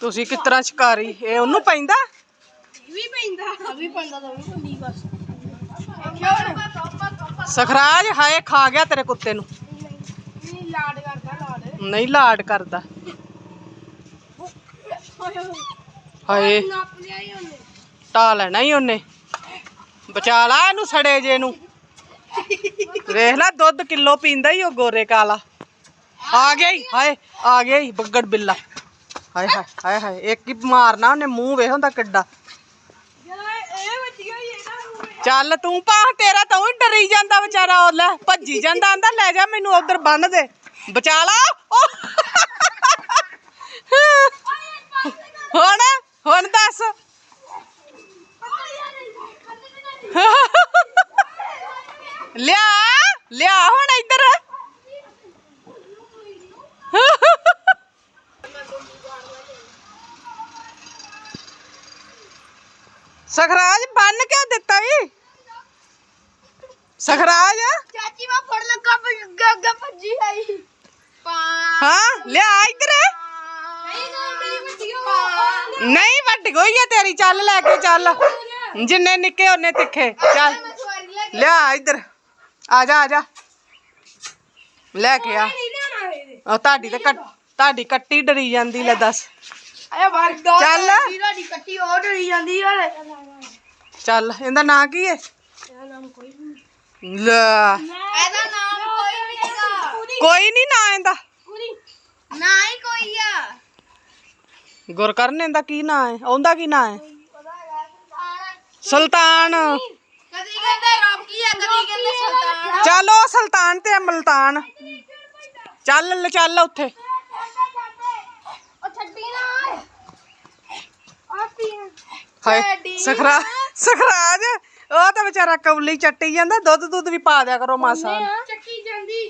ਤੁਸੀਂ ਕਿਸ ਤਰ੍ਹਾਂ ਸ਼ਿਕਾਰੀ? ਇਹ ਉਹਨੂੰ ਪੈਂਦਾ? ਵੀ ਪੈਂਦਾ। ਵੀ ਪੈਂਦਾ ਤਾਂ ਵੀ ਪੈਂਦੀ ਬਸ। ਸਖਰਾਜ ਹਾਏ ਖਾ ਗਿਆ ਤੇਰੇ ਕੁੱਤੇ ਨੂੰ। ਨਹੀਂ ਲਾਡ ਕਰਦਾ ਲਾਡ। ਨਹੀਂ ਲਾਡ ਕਰਦਾ। ਹਾਏ। ਉਹਨੇ ਲੈਣਾ ਹੀ ਉਹਨੇ। ਬਚਾ ਲਾ ਇਹਨੂੰ ਸੜੇ ਜੇ ਨੂੰ। ਵੇਖ ਲੈ ਦੁੱਧ ਕਿਲੋ ਪੀਂਦਾ ਹੀ ਉਹ ਗੋਰੇ ਕਾਲਾ। ਆ ਗਿਆ ਹੀ ਹਾਏ ਆ ਗਿਆ ਹੀ ਬੱਗੜ ਬਿੱਲਾ। ਹਾਏ ਹਾਏ ਹਾਏ ਹਾਏ, ਇੱਕ ਹੀ ਮਾਰਨਾ ਉਹਨੇ ਮੂੰਹ, ਵੇਖ ਹੁੰਦਾ ਕਿੱਡਾ। ਚੱਲ ਤੂੰ ਪਾ ਤੇਰਾ ਤਾਂ ਉਹ ਡਰੀ ਜਾਂਦਾ ਵਿਚਾਰਾ, ਉਹ ਲੈ ਭੱਜੀ ਜਾਂਦਾ, ਆਂਦਾ ਲੈ ਜਾ ਮੈਨੂੰ ਉਧਰ ਬੰਨ ਦੇ। ਬਚਾ ਲਾ ਹੁਣ ਹੁਣ ਦੱਸ। ਲਿਆ ਲਿਆ ਹੁਣ ਇੱਧਰ। ਸਖਰਾਜ ਬੰਨ ਕਿਉਂ ਦਿੱਤਾ ਈ ਸਖਰਾਜ। ਚਾਚੀ ਮੈਂ ਫੜ ਲੱਗਾ ਗੱਗਾ ਭੱਜੀ ਆਈ। ਪਾ। ਹਾਂ ਲਿਆ ਇੱਧਰ। ਨਹੀਂ ਹੋ ਵੱਡ ਗਈ ਆ ਤੇਰੀ ਚੱਲ ਲੈ ਕੇ ਚੱਲ। ਜਿੰਨੇ ਨਿੱਕੇ ਉਹਨੇ ਤਿੱਖੇ। ਚੱਲ। ਕੇ ਲਿਆ ਇੱਧਰ। ਆ ਜਾ ਆ ਜਾ। ਲੈ ਕੇ ਆ। ਉਹ ਤੁਹਾਡੀ ਤੇ ਕੱਟ ਤੁਹਾਡੀ ਕੱਟੀ ਡਰੀ ਜਾਂਦੀ ਲੈ ਦੱਸ। ਆਇਆ ਚੱਲ। ਵੀਰਾ ਦੀ ਕੱਟੀ ਜਾਂਦੀ ਯਾਰ ਚੱਲ ਇਹਦਾ ਨਾਂ ਕੀ ਹੈ ਇਹਦਾ ਨਾਮ ਕੋਈ ਲੈ। ਇਹਦਾ ਨਾਮ ਕੋਈ ਕੋਈ ਨਹੀਂ ਨਾਂ ਇਹਦਾ। ਨਾ ਹੀ ਕੋਈ ਆ। ਗੁਰਕਰਨ ਇਹਦਾ ਕੀ ਨਾਂ ਹੈ ਉਹਦਾ ਕੀ ਨਾਂ ਹੈ ਸੁਲਤਾਨ। ਕਦੀ ਕਹਿੰਦੇ ਰੌਕੀ ਆ ਕਦੀ ਕਹਿੰਦੇ ਸੁਲਤਾਨ ਚੱਲ ਉਹ ਸੁਲਤਾਨ ਤੇ ਮਲਤਾਨ ਚੱਲ ਲੈ ਚੱਲ ਉੱਥੇ ਉਹ ਛੱਡੀ ਨਾ ਆ ਪੀ ਹਾਏ ਸਖਰਾ ਸਖਰਾਜ ਉਹ ਤਾਂ ਵਿਚਾਰਾ ਕੌਲੀ ਚੱਟੀ ਜਾਂਦਾ ਦੁੱਧ ਦੁੱਧ ਵੀ ਪਾ ਦਿਆ ਕਰੋ ਮਾਸਾ। ਚੱਕੀ ਜਾਂਦੀ।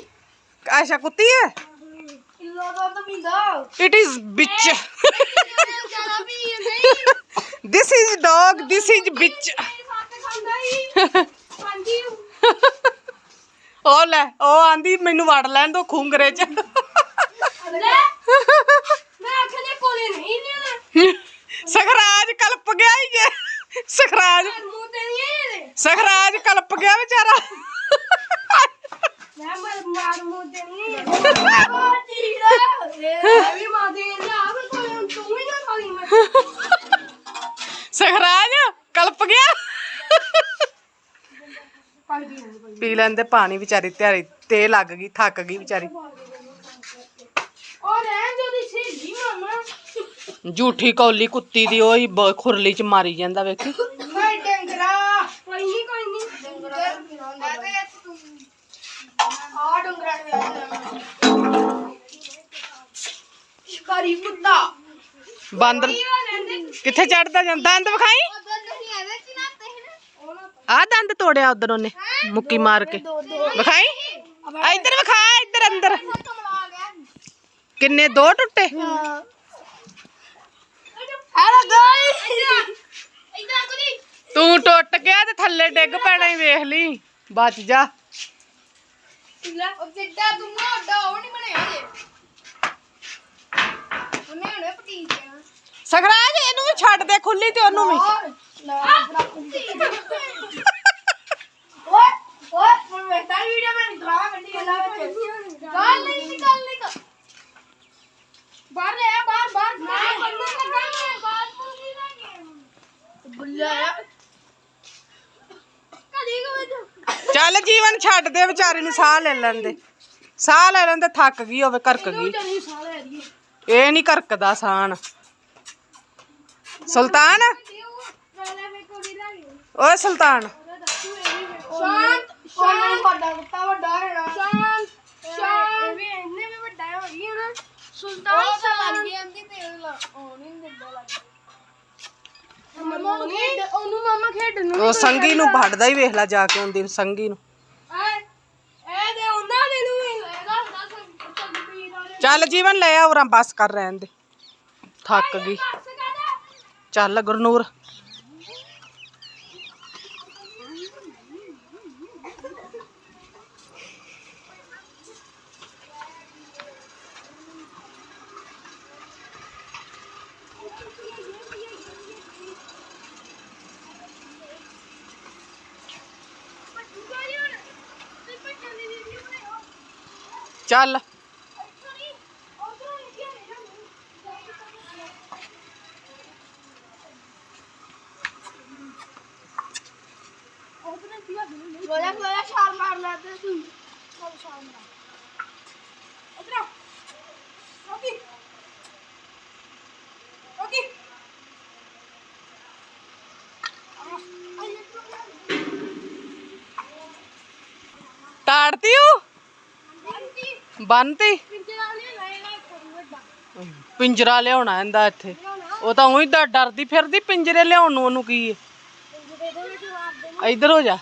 ਆਸ਼ਾ ਕੁੱਤੀ ਹੈ? ਕਿਲੋ ਦੁੱਧ ਪੀਂਦਾ। It is bitch this is dog this is bitch ਉਹ ਲੈ ਉਹ ਆਂਦੀ ਮੈਨੂੰ ਵੜ ਲੈਣ ਦੋ ਖੁੰਗਰੇ ਚ ਲੈ ਮੈਂ ਆਖਿਆ ਕੋਲੇ ਨਹੀਂ ਲੈਣਾ ਸਖਰਾਜ ਕਲਪ ਗਿਆ ਹੀ ਜੇ ਸਖਰਾਜ ਮੂੰਹ ਤੇ ਨਹੀਂ ਇਹਦੇ ਸਖਰਾਜ ਕਲਪ ਗਿਆ ਵਿਚਾਰਾ ਮੈਂ ਮਰ ਮਾਰ ਮੂੰਹ ਤੇ ਨਹੀਂ ਉਹ ਚੀੜਾ ਇਹ ਵੀ ਮਾਂ ਦੇ ਲਿਆ ਫਿਰ ਕੋਲੇ ਤੂੰ ਹੀ ਨਾ ਖਾਲੀ ਮੈਂ ਸਖਰਾਜ, ਕਲਪ ਗਿਆ? ਪੀ ਲੈਂਦੇ ਪਾਣੀ ਵਿਚਾਰੀ, ਤਿਆਰੀ ਤੇ ਲੱਗ ਗਈ, ਥੱਕ ਗਈ ਵਿਚਾਰੀ। ਉਹ ਰਹਿਣ ਜੋ ਦੀ ਸਹੇਲੀ ਮਾਮਾ ਝੂਠੀ ਕੌਲੀ ਕੁੱਤੀ ਦੀ, ਉਹੀ ਬ- ਖੁਰਲੀ ਚ ਮਾਰੀ ਜਾਂਦਾ, ਵੇਖੀ। ਮੈਂ ਡੰਗਰਾ, ਕੋਈ ਨਹੀਂ ਕੋਈ ਨਹੀਂ ਡੰਗਰਾ ਐਵੇਂ ਤੂੰ ਆ ਡੰਗਰਾ ਨੂੰ ਸ਼ਿਕਾਰੀ ਕੁੱਤਾ। ਬਾਂਦਰ ਕਿੱਥੇ ਚੜਦਾ ਜਾਂਦਾ ਦੰਦ ਵਿਖਾਈ? ਆ ਦੰਦ ਤੋੜਿਆ ਉਧਰ ਉਹਨੇ ਮੁੱਕੀ ਮਾਰ ਕੇ। ਵਿਖਾਈ? ਆ ਇੱਧਰ ਵਿਖਾ ਇੱਧਰ ਅੰਦਰ। ਕਿੰਨੇ ਦੋ ਟੁੱਟੇ? ਹਾਂ। ਹੈਲੋ ਗਾਇਸ ਇਧਰ ਕੁਦੀ ਤੂੰ ਟੁੱਟ ਗਿਆ ਤੇ ਥੱਲੇ ਡਿੱਗ ਪੈਣਾ ਹੀ ਵੇਖ ਲਈ। ਬਚ ਜਾ। ਉਹ ਜਿੱਡਾ ਤੂੰ ਓਡਾ ਉਹ ਨਹੀਂ ਬਣਿਆ ਜੇ ਉਹਨੇ ਹਣੇ ਪਟੀਚ ਸਖਰਾਜ ਇਹਨੂੰ ਵੀ ਛੱਡ ਦੇ ਖੁੱਲੀ ਤੇ ਉਹਨੂੰ ਵੀ। ਓਏ ਓਏ ਮੈਂ ਵੇਖਦਾ ਵੀਡੀਓ ਮੈਂ ਗਾਣਾ ਕੱਢੀ ਜਾਂਦਾ ਵਿੱਚ। ਗੱਲ ਨਹੀਂ ਨਿਕਲ ਨਿਕਲ ਬਾਹਰ ਲੈ ਆ ਬਾਹਰ ਬਾਹਰ ਮੈਂ ਬੰਦਾ ਲੱਗਾ ਮੈਂ ਬਾਹਰ ਪੂਰੀ ਲੱਗੇ ਬੁੱਲਾ ਕਦੀ ਕੋ ਚੱਲ ਜੀਵਨ ਛੱਡ ਦੇ ਵਿਚਾਰੀ ਨੂੰ ਸਾਹ ਲੈ ਲੈਂਦੇ। ਸਾਹ ਲੈ ਲੈਂਦੇ ਥੱਕ ਗਈ ਹੋਵੇ ਕਰਕ ਗਈ। ਇਹ ਨਹੀਂ ਕਰਕਦਾ ਸਾਨ ਸੁਲਤਾਨ? ਓਏ ਸੁਲਤਾਨ। ਸ਼ਾਂਤ ਸ਼ਾਂਤ। ਵੱਡਾ ਕੁੱਤਾ ਵੱਡਾ ਹੈ ਸ਼ਾਂਤ ਸ਼ਾਂਤ। ਇਹ ਵੀ ਇੰਨੇ ਵੀ ਵੱਡਾ ਹੋ ਗਈ ਨਾ। ਸੁਲਤਾਨ ਸ਼ਾਂਤ। ਲੱਗ ਗਿਆ ਅੰਦੀ ਤੇ ਉਹ ਨਹੀਂ ਦਿੰਦਾ ਲੱਗ ਮਮਾ ਖੇਡ ਉਹਨੂੰ ਮਮਾ ਖੇਡਣ ਨੂੰ ਉਹ ਸੰਗੀ ਨੂੰ ਫੜਦਾ ਹੀ ਵੇਖ ਲੈ ਜਾ ਕੇ ਹੁੰਦੀ ਸੰਗੀ ਨੂੰ ਐ ਇਹ ਦੇ ਉਹਨਾਂ ਦੇ ਨੂੰ ਹੀ ਹੈਗਾ ਦੱਸ ਚੱਲ ਪੀ ਦਾ ਚੱਲ ਜੀਵਨ ਲੈ ਆ ਉਰਾਂ ਬਸ ਕਰ ਰਹਿਣ ਦੇ। ਥੱਕ ਗਈ। ਚੱਲ ਗੁਰਨੂਰ। ਚੱਲ। ਛਾਲ ਤੇ ਤੂੰ। ਛਾਲ ਮਾਰ। ਇਧਰ ਆ। ਤਾੜਤੀ ਉਹ? ਬੰਨਤੀ। ਪਿੰਜਰਾ ਲਿਆਉਣਾ ਇਹਦਾ ਇੱਥੇ। ਉਹ ਤਾਂ ਉਹੀ ਤਾਂ ਡਰਦੀ ਫਿਰਦੀ ਪਿੰਜਰੇ ਲਿਆਉਣ ਨੂੰ ਉਹਨੂੰ ਕੀ ਹੈ ਇੱਧਰ ਹੋ ਜਾ।